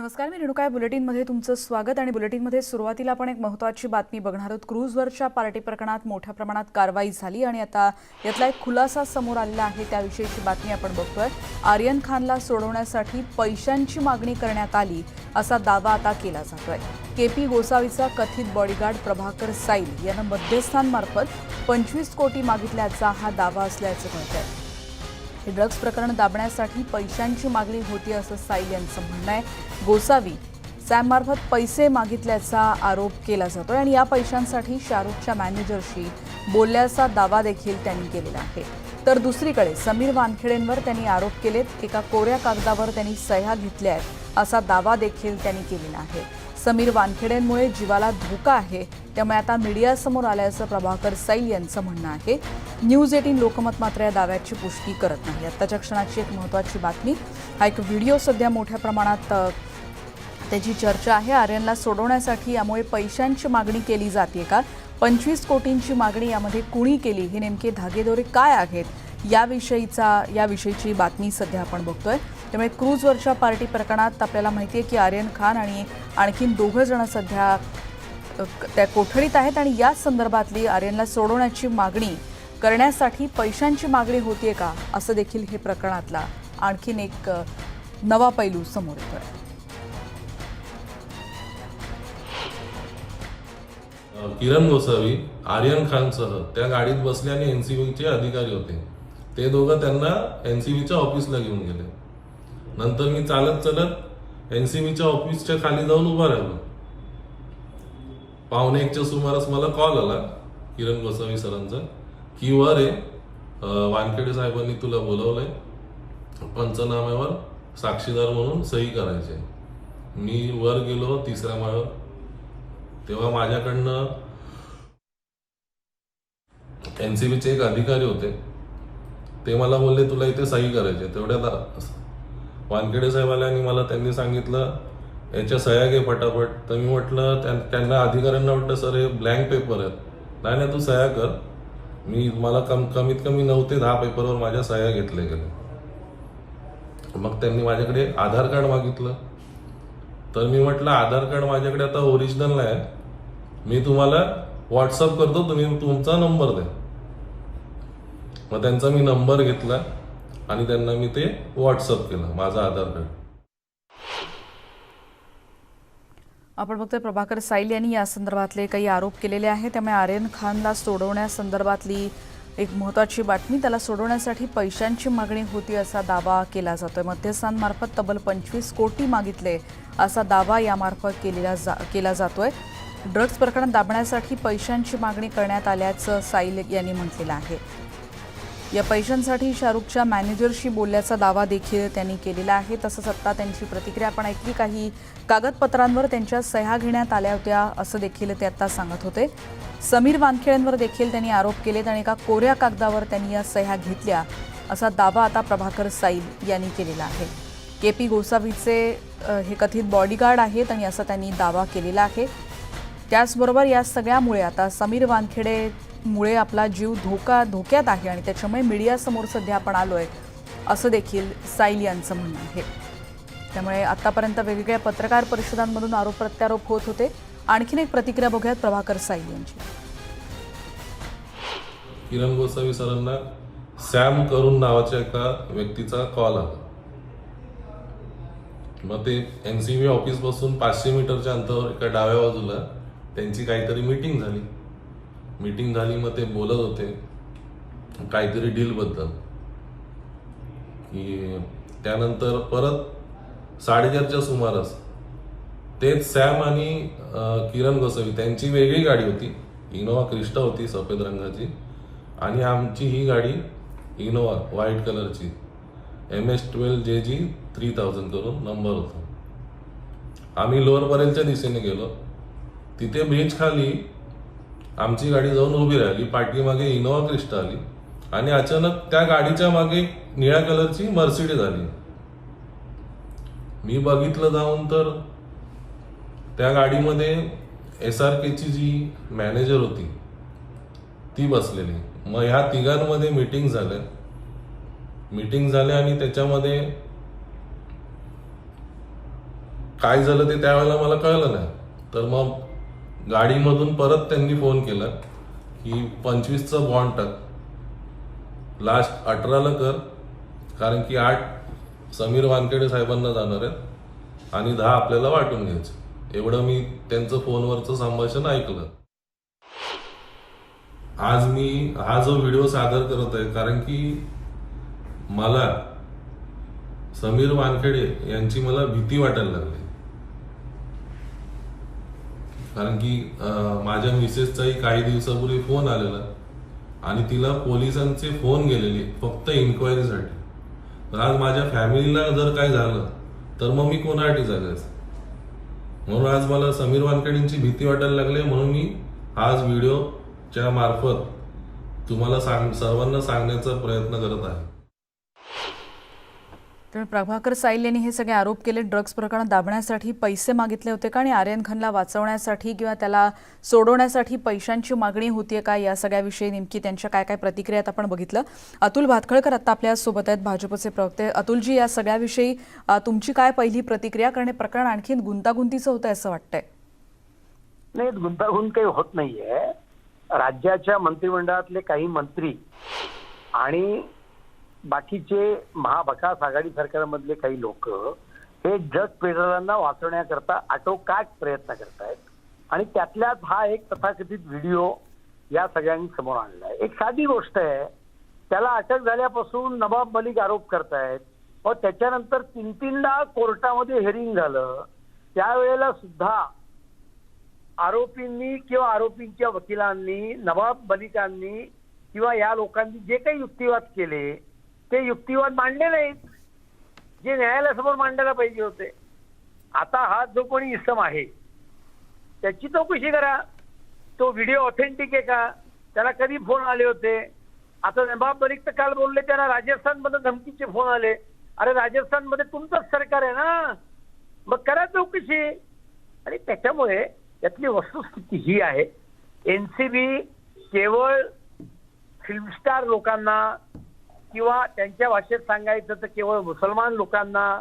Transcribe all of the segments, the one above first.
नमस्कार मी रेणुका या बुलेटिनमध्ये तुमचं स्वागत आणि बुलेटिनमध्ये सुरुवातीला आपण एक महत्त्वाची बातमी बघणार आहोत. क्रूजवरच्या पार्टी प्रकरणात मोठ्या प्रमाणात कारवाई झाली आणि आता यातला एक खुलासा समोर आलेला आहे त्याविषयीची बातमी आपण बघतोय. आर्यन खानला सोडवण्यासाठी पैशांची मागणी करण्यात आली असा दावा आता केला जातोय. के पी गोसावीचा कथित बॉडीगार्ड प्रभाकर साईल यानं मध्यस्थांमार्फत पंचवीस कोटी मागितल्याचा हा दावा असल्याचं कळतंय. हे ड्रग्ज प्रकरण दाबण्यासाठी पैशांची मागणी होती असं साईल यांचं म्हणणं आहे. गोसावी सॅममार्फत पैसे मागितल्याचा आरोप केला जातोय आणि या पैशांसाठी शाहरुखच्या मॅनेजरशी बोलल्याचा दावा देखील त्यांनी केलेला आहे. तर दुसरीकडे समीर वानखेडेंवर त्यांनी आरोप केलेत एका कोऱ्या कागदावर त्यांनी सह्या घेतल्या आहेत असा दावा देखील त्यांनी केलेला आहे. समीर वानखेडेंमुळे जीवाला धोका आहे त्यामुळे आता मीडियासमोर आल्याचं प्रभाकर सैल यांचं म्हणणं आहे. न्यूज एटीन लोकमत मात्र या दाव्याची पुष्टी करत नाही. आत्ताच्या क्षणाची एक महत्त्वाची बातमी हा एक व्हिडिओ सध्या मोठ्या प्रमाणात त्याची चर्चा आहे. आर्यनला सोडवण्यासाठी यामुळे पैशांची मागणी केली जाते का? पंचवीस कोटींची मागणी यामध्ये कुणी केली? हे नेमके धागेदोरे काय आहेत? याविषयीचा याविषयीची बातमी सध्या आपण बघतोय. त्यामुळे क्रूजवरच्या पार्टी प्रकरणात आपल्याला माहिती आहे की आर्यन खान आणि आणखीन दोघं जण सध्या त्या कोठडीत आहेत आणि याच संदर्भातली आर्यनला सोडवण्याची मागणी करण्यासाठी पैशांची मागणी होतीये का? असं देखील हे प्रकरणातला आणखीन एक नवा पैलू समोर येतोय. किरण गोसावी आर्यन खानसह त्या गाडीत बसले आणि एनसीबीचे अधिकारी होते. ते दोघं त्यांना एनसीबीच्या ऑफिसला घेऊन गेले. नंतर मी चालत चालत एनसीबीच्या ऑफिसच्या खाली जाऊन उभा राहिलो. पावणे एकच्या सुमारास मला कॉल आला किरण गोसावी सरांचा. की वर वानखेडे साहेबांनी तुला बोलवलंय पंचनाम्यावर साक्षीदार म्हणून सही करायचे मी वर गेलो तिसऱ्या माळ्यावर. तेव्हा माझ्याकडनं एनसीबीचे एक अधिकारी होते. ते मला बोलले तुला इथे सही करायचे तेवढ्यात वानखेडे साहेब आले आणि मला त्यांनी सांगितलं याच्या सह्या घे पटापट. तर मी म्हटलं त्यां- त्यांना अधिकाऱ्यांना वाटलं सर हे ब्लँक पेपर आहेत. नाही नाही तू सह्या कर. मी मला कम कमीत कमी नऊ ते दहा पेपरवर माझ्या सह्या घेतल्या गेल्या. मग त्यांनी माझ्याकडे आधार कार्ड मागितलं. तर मी म्हटलं आधार कार्ड माझ्याकडे आता ओरिजिनल आहे. मी तुम्हाला व्हॉट्सअप करतो तुम्ही तुमचा नंबर द्या. मग त्यांचा मी नंबर घेतला आणि त्यांना मी ते व्हॉट्सअप केलं माझा आधार कार्ड. आपण बघतोय प्रभाकर साईल यांनी या संदर्भातले काही आरोप केलेले आहेत. त्यामुळे आर्यन खानला सोडवण्यासंदर्भातली एक महत्त्वाची बातमी त्याला सोडवण्यासाठी पैशांची मागणी होती असा दावा केला जातोय. मध्यस्थांमार्फत तब्बल पंचवीस कोटी मागितले असा दावा यामार्फत केलेला जा केला जातोय. ड्रग्ज प्रकरण दाबण्यासाठी पैशांची मागणी करण्यात आल्याचं साईल यांनी म्हटलेलं आहे. या पैशांसाठी शाहरुखच्या मॅनेजरशी बोलल्याचा दावा देखील त्यांनी केलेला आहे. तसंच आत्ता त्यांची प्रतिक्रिया आपण ऐकली. काही कागदपत्रांवर त्यांच्या सह्या घेण्यात आल्या होत्या असं देखील ते आत्ता सांगत होते. समीर वानखेड्यांवर देखील त्यांनी आरोप केलेत आणि एका कोऱ्या कागदावर त्यांनी या सह्या घेतल्या असा दावा आता प्रभाकर साईल यांनी केलेला आहे. के पी गोसावीचे हे कथित बॉडीगार्ड आहेत आणि असा त्यांनी दावा केलेला आहे. त्याचबरोबर या सगळ्यामुळे आता समीर वानखेडे मुळे आपला जीव धोका धोक्यात आहे आणि त्याच्यामुळे मीडियासमोर सध्या आपण आलो आहे असं देखील साईल यांचं म्हणणं आहे. त्यामुळे आतापर्यंत वेगवेगळ्या पत्रकार परिषदांमधून आरोप प्रत्यारोप होत होते. आणखीन एक प्रतिक्रिया बघूयात प्रभाकर साईल यांची. किरण गोसावी सरांना सॅम करून नावाच्या एका व्यक्तीचा कॉल आला. मग ते एनसीबी ऑफिसपासून पाचशे मीटरच्या अंतरावर एका डाव्या बाजूला त्यांची काहीतरी मीटिंग झाली. मीटिंग झाली मग ते बोलत होते काहीतरी डीलबद्दल की त्यानंतर परत साडेचारच्या सुमारास तेच सॅम आणि किरण गोसावी त्यांची वेगळी गाडी होती. इनोवा क्रिस्टा होती सफेद रंगाची. आणि आमची ही गाडी इनोवा व्हाईट कलरची. M S twelve J G three thousand करून नंबर होता. आम्ही लोअर परेलच्या दिशेने गेलो. तिथे ब्रिज खाली आमची गाडी जाऊन उभी राहिली. पाठीमागे इनोवा क्रिस्टा आली. आणि अचानक त्या गाडीच्या मागे निळ्या कलरची मर्सिडीज आली. मी बघितलं जाऊन तर त्या गाडीमध्ये एस आर केची जी मॅनेजर होती ती बसलेली. मग ह्या तिघांमध्ये मीटिंग झालं. मीटिंग झाल्या आणि त्याच्यामध्ये काय झालं ते त्यावेळेला मला कळलं नाही. तर मग गाडीमधून परत त्यांनी फोन केला की पंचवीसचा बॉन्ड टाक. लास्ट अठराला कर कारण की आठ समीर वानखेडे साहेबांना जाणार आहेत आणि दहा आपल्याला वाटून घ्यायचं. एवढं मी त्यांचं फोनवरचं संभाषण ऐकलं. आज मी हा जो व्हिडिओ सादर करत आहे कारण की मला समीर वानखेडे यांची मला भीती वाटायला लागली. कारण की माझ्या मिसेसचाही काही दिवसापूर्वी फोन आलेला आणि तिला पोलिसांचे फोन गेलेले फक्त इन्क्वायरीसाठी. तर आज माझ्या फॅमिलीला जर काय झालं तर मग मी कोणासाठी जगायचं म्हणून आज मला समीर वानकडींची भीती वाटायला लागली म्हणून मी आज व्हिडिओच्या मार्फत तुम्हाला सांग सर्वांना सांगण्याचा प्रयत्न करत आहे. तर प्रभाकर साईल यांनी हे सगळे आरोप केले. ड्रग्ज प्रकरण दाबण्यासाठी पैसे मागितले होते का? आणि आर्यन खानला वाचवण्यासाठी किंवा त्याला सोडवण्यासाठी पैशांची मागणी होतीये का? या सगळ्याविषयी नेमकी त्यांच्या काय काय प्रतिक्रिया आहेत आपण बघितलं. अतुल भातखळकर आता आपल्यासोबत आहेत भाजपचे प्रवक्ते. अतुलजी या सगळ्याविषयी तुमची काय पहिली प्रतिक्रिया? कारण हे प्रकरण आणखीन गुंतागुंतीचं होतं असं वाटतंय. नाही गुंतागुंत काही होत नाहीये. राज्याच्या मंत्रिमंडळातले काही मंत्री आणि बाकीचे महाभकास आघाडी सरकारमधले काही लोक हे जग पेडरांना वाचवण्याकरता आटोकाट प्रयत्न करतायत. आणि त्यातल्याच हा एक तथाकथित व्हिडिओ या सगळ्यांनी समोर आणलाय एक साधी गोष्ट आहे त्याला अटक झाल्यापासून नवाब मलिक आरोप करतायत. व त्याच्यानंतर तीन तीनदा कोर्टामध्ये हेरिंग झालं. त्यावेळेला सुद्धा आरोपींनी किंवा आरोपींच्या वकिलांनी नवाब मलिकांनी किंवा या लोकांनी जे काही युक्तिवाद केले ते युक्तिवाद मांडले नाहीत. जे न्यायालयासमोर मांडायला पाहिजे होते. आता हा जो कोणी इसम आहे त्याची चौकशी करा. तो व्हिडिओ ऑथेंटिक आहे का? त्याला कधी फोन आले होते? आता नवाब मलिक तर काल बोलले त्यांना राजस्थानमध्ये धमकीचे फोन आले. अरे राजस्थानमध्ये तुमचंच सरकार आहे ना? मग करा चौकशी. आणि त्याच्यामुळे यातली वस्तुस्थिती ही आहे. एनसीबी केवळ फिल्मस्टार लोकांना किंवा त्यांच्या भाषेत सांगायचं तर केवळ मुसलमान लोकांना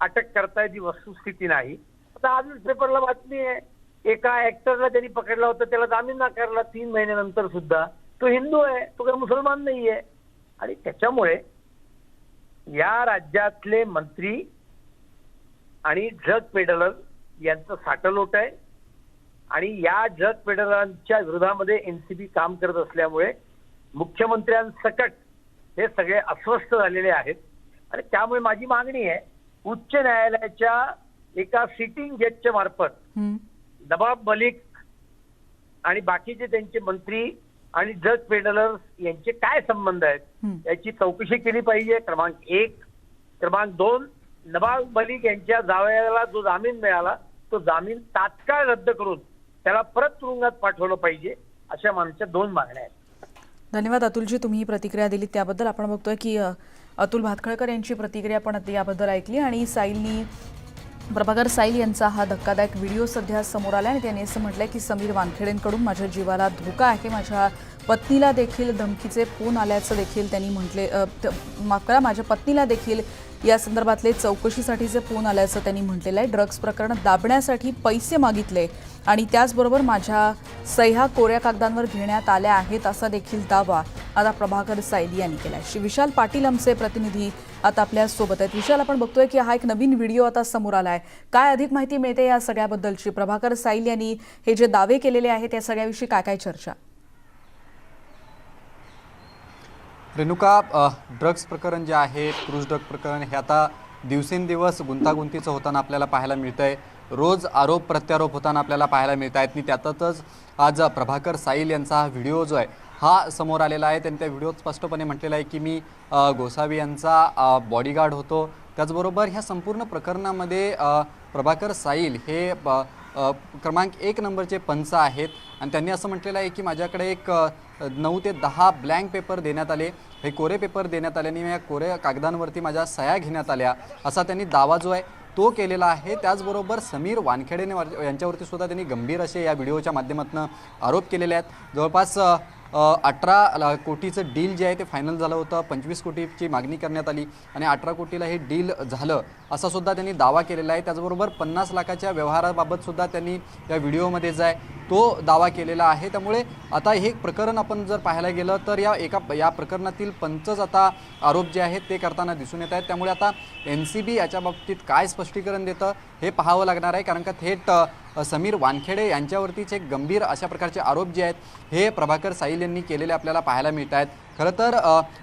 अटक करतायची वस्तुस्थिती नाही. आता आज पेपरला बातमी आहे. एका ऍक्टरला त्यांनी पकडला होता. त्याला जामीन नाकारला तीन महिन्यानंतर सुद्धा. तो हिंदू आहे. तो काही मुसलमान आहे आणि त्याच्यामुळे या राज्यातले मंत्री आणि ड्रग पेडलर यांचं साटलोट आहे. आणि या ड्रग पेडलरांच्या विरोधामध्ये एनसीबी काम करत असल्यामुळे मुख्यमंत्र्यांसकट हे सगळे अस्वस्थ झालेले आहेत आणि त्यामुळे माझी मागणी आहे उच्च न्यायालयाच्या एका सिटिंग जजच्या मार्फत. नवाब मलिक आणि बाकीचे त्यांचे मंत्री आणि ड्रग पेडलर्स यांचे काय संबंध आहेत. याची चौकशी केली पाहिजे क्रमांक एक क्रमांक दोन नवाब मलिक यांच्या जावयाला जो जामीन मिळाला तो जामीन तात्काळ रद्द करून त्याला परत तुरुंगात पाठवलं पाहिजे अशा मानच्या दोन मागण्या आहेत धन्यवाद अतुलजी तुम्ही ही प्रतिक्रिया दिली त्याबद्दल आपण बघतोय की अतुल भातखळकर यांची प्रतिक्रिया पण याबद्दल ऐकली आणि साईलनी प्रभाकर साईल यांचा हा धक्कादायक व्हिडिओ सध्या समोर आला आणि त्यांनी असं म्हटलंय की समीर वानखेडेंकडून माझ्या जीवाला धोका आहे. माझ्या पत्नीला देखील धमकीचे फोन आल्याचं देखील त्यांनी म्हटले माफ करा माझ्या पत्नीला देखील या संदर्भातले चौकशीसाठीचे फोन आल्याचं त्यांनी म्हटलेलं आहे. ड्रग्ज प्रकरण दाबण्यासाठी पैसे मागितले आणि त्याचबरोबर माझ्या सह्या कोऱ्या कागदांवर घेण्यात आल्या आहेत असा देखील दावा आता प्रभाकर सायली यांनी केला आहे श्री विशाल पाटील आमचे प्रतिनिधी आता आपल्यासोबत आहेत. विशाल आपण बघतोय की हा एक नवीन व्हिडिओ आता समोर आला आहे काय अधिक माहिती मिळते या सगळ्याबद्दलची प्रभाकर साईल यांनी हे जे दावे केलेले आहेत या सगळ्याविषयी काय काय चर्चा? रेणुका ड्रग्स प्रकरण जे आहे क्रूज ड्रग प्रकरण हे आता दिवसेंदिवस गुंतागुंतीचं होताना आपल्याला पाहायला मिळतं आहे रोज आरोप प्रत्यारोप होताना आपल्याला पाहायला मिळत आहेत. आणि त्यातच आज प्रभाकर साईल यांचा हा व्हिडिओ जो आहे हा समोर आलेला आहे. त्यांनी त्या व्हिडिओत स्पष्टपणे म्हटलेला आहे की मी गोसावी यांचा बॉडीगार्ड होतो. त्याचबरोबर ह्या संपूर्ण प्रकरणामध्ये प्रभाकर साईल हे क्रमांक एक नंबरचे पंच आहेत. आणि त्यांनी असं म्हटलेलं आहे की माझ्याकडे एक नऊ ते दहा ब्लँक पेपर देण्यात आले. हे कोरे पेपर देण्यात आले आणि या कोरे कागदांवरती माझ्या सह्या घेण्यात आल्या असा त्यांनी दावा जो आहे तो केलेला आहे. त्याचबरोबर समीर वानखेडेने वर- यांच्यावरती सुद्धा त्यांनी गंभीर असे या व्हिडिओच्या माध्यमातून आरोप केलेले आहेत. जवळपास अठरा कोटीचं डील जे आहे ते फायनल झालं होतं. पंचवीस कोटीची मागणी करण्यात आली आणि अठरा कोटीला हे डील झालं असा सुद्धा त्यांनी दावा केलेला आहे. त्याचबरोबर पन्नास लाखाच्या व्यवहाराबाबत सुद्धा त्यांनी या व्हिडिओमध्ये जाय तो दावा केलेला आहे. त्यामुळे आता हे प्रकरण आपण जर पाहायला गेलं तर या एका या प्रकरणातील पंचच आता आरोप जे आहेत ते करताना दिसून येत आहेत. त्यामुळे आता एन सी बी याच्या बाबतीत काय स्पष्टीकरण देतं हे पाहावं लागणार आहे. कारण का थेट समीर वानखेडे यांच्यावरतीच एक गंभीर अशा प्रकारचे आरोप जे आहेत हे प्रभाकर साईल यांनी केलेले आपल्याला पाहायला मिळत आहेत. खरं तर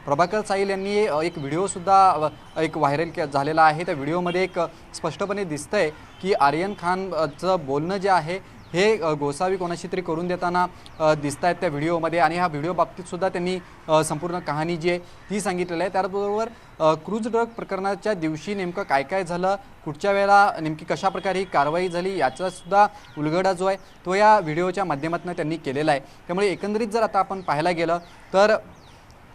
प्रभाकर साईल यांनी एक व्हिडिओसुद्धा एक व्हायरल के झालेला आहे. त्या व्हिडिओमध्ये एक स्पष्टपणे दिसतंय की आर्यन खानचं बोलणं जे आहे हे गोसावी कोणाशी तरी करून देताना दिसत आहेत त्या व्हिडिओमध्ये आणि ह्या व्हिडिओ बाबतीतसुद्धा त्यांनी संपूर्ण कहाणी जी आहे ती सांगितलेली आहे. त्याचबरोबर क्रूज ड्रग प्रकरणाच्या दिवशी नेमकं काय काय झालं कुठच्या वेळेला नेमकी कशा प्रकारे ही कारवाई झाली याचासुद्धा उलगडा जो आहे तो या व्हिडिओच्या माध्यमातून त्यांनी केलेला आहे. त्यामुळे एकंदरीत जर आता आपण पाहायला गेलं तर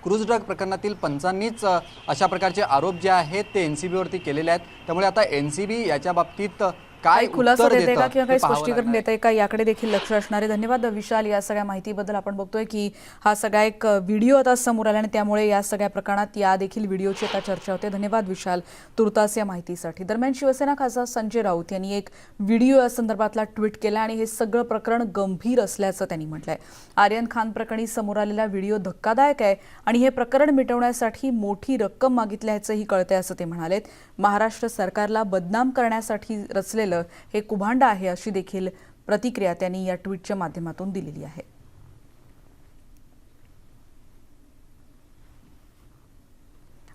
क्रूज ड्रग प्रकरणातील पंचांनीच अशा प्रकारचे आरोप जे आहेत ते एन सी बीवरती केलेले आहेत. त्यामुळे आता एन सी बी याच्या बाबतीत काय खुलासा देते का किंवा काही स्पष्टीकरण. देते का? याकडे देखील लक्ष असणार. आहे धन्यवाद विशाल या सगळ्या माहितीबद्दल आपण बघतोय की हा सगळा एक व्हिडिओ आता समोर आला आणि त्यामुळे या सगळ्या प्रकरणात या देखील व्हिडिओची आता चर्चा होते. धन्यवाद विशाल. तुर्तास या माहितीसाठी. दरम्यान शिवसेना खासदार संजय राऊत यांनी एक व्हिडिओ या संदर्भातला ट्विट केला आणि हे सगळं प्रकरण गंभीर असल्याचं त्यांनी म्हटलंय. आर्यन खान प्रकरणी समोर आलेला व्हिडिओ धक्कादायक आहे आणि हे प्रकरण मिटवण्यासाठी मोठी रक्कम मागितल्याचंही कळतंय असं ते म्हणालेत. महाराष्ट्र सरकारला बदनाम करण्यासाठी रचलेलं हे कुभांड आहे अशी देखील प्रतिक्रिया त्यांनी या ट्विटच्या माध्यमातून दिलेली आहे.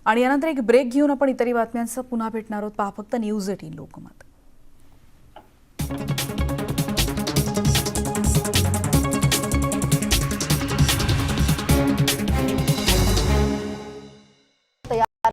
आणि यानंतर एक ब्रेक घेऊन आपण इतरही बातम्यांचं पुन्हा भेटणार आहोत. पहा फक्त न्यूज एटीन लोकमत.